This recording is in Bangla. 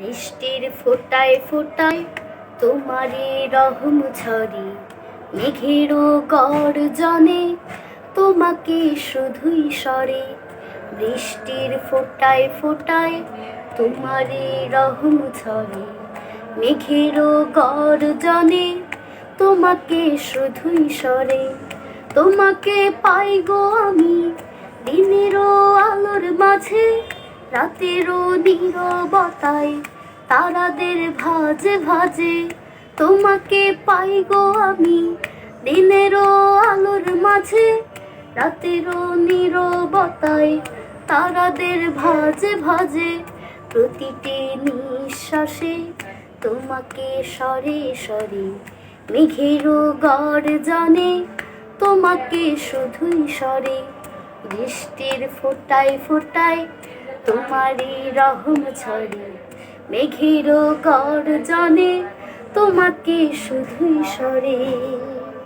বৃষ্টির ফোটায় ফোটায় তোমারে রহম ঝরে, মেঘেরও গর্জনে তোমাকে শুধুই সরে, বৃষ্টির ফোটায় ফোটায় তোমারে রহম ঝরে, মেঘেরও গর্জনে তোমাকে শুধুই সরে, তোমাকে পাই গো আমি রাতেরও নীরবতায় তারাদের ভাজে ভাজে, তোমাকে পাই গো আমি দিনেরও আলোর মাঝে। রাতেরও নীরবতায় তারাদের ভাজে ভাজে, প্রতিটি নিঃশ্বাসে তোমাকে সরে সরে। মেঘেরও জানে তোমাকে শুধুই সরে। বৃষ্টির ফোটায় ফোটায় তোমারই রহম ছড়ে মেঘেরও জানে তোমাকে শুধুই সরে।